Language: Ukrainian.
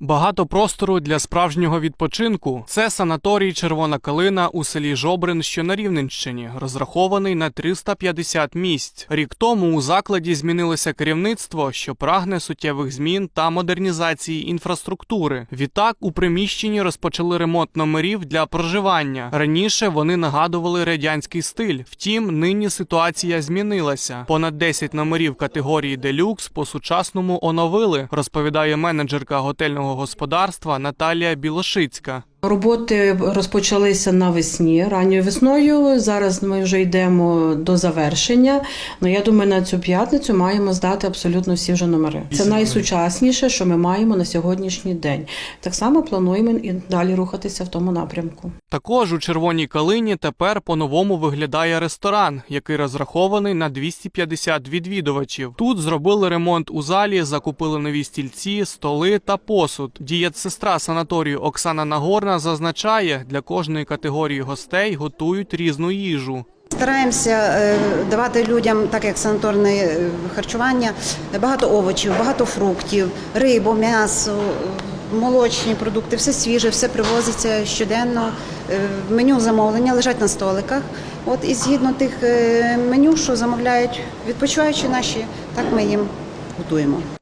Багато простору для справжнього відпочинку. Це санаторій Червона Калина у селі Жобрин, що на Рівненщині, розрахований на 350 місць. Рік тому у закладі змінилося керівництво, що прагне суттєвих змін та модернізації інфраструктури. Відтак у приміщенні розпочали ремонт номерів для проживання. Раніше вони нагадували радянський стиль. Втім, нині ситуація змінилася. Понад 10 номерів категорії делюкс по-сучасному оновили, розповідає менеджерка готельного господарства Наталія Білошицька. Роботи розпочалися навесні, ранньою весною. Зараз ми вже йдемо до завершення. Ну я думаю, на цю п'ятницю маємо здати абсолютно всі вже номери. Це найсучасніше, що ми маємо на сьогоднішній день. Так само плануємо і далі рухатися в тому напрямку. Також у червоній калині тепер по-новому виглядає ресторан, який розрахований на 250 відвідувачів. Тут зробили ремонт у залі, закупили нові стільці, столи та посуд. Дієтсестра санаторію Оксана Нагорна зазначає, для кожної категорії гостей готують різну їжу. Стараємося е, давати людям, так як санаторне е, харчування, багато овочів, багато фруктів, рибу, м'ясо, молочні продукти, все свіже, все привозиться щоденно. Е, Меню замовлення лежать на столиках. От і згідно тих меню, що замовляють відпочиваючі наші, так ми їм готуємо.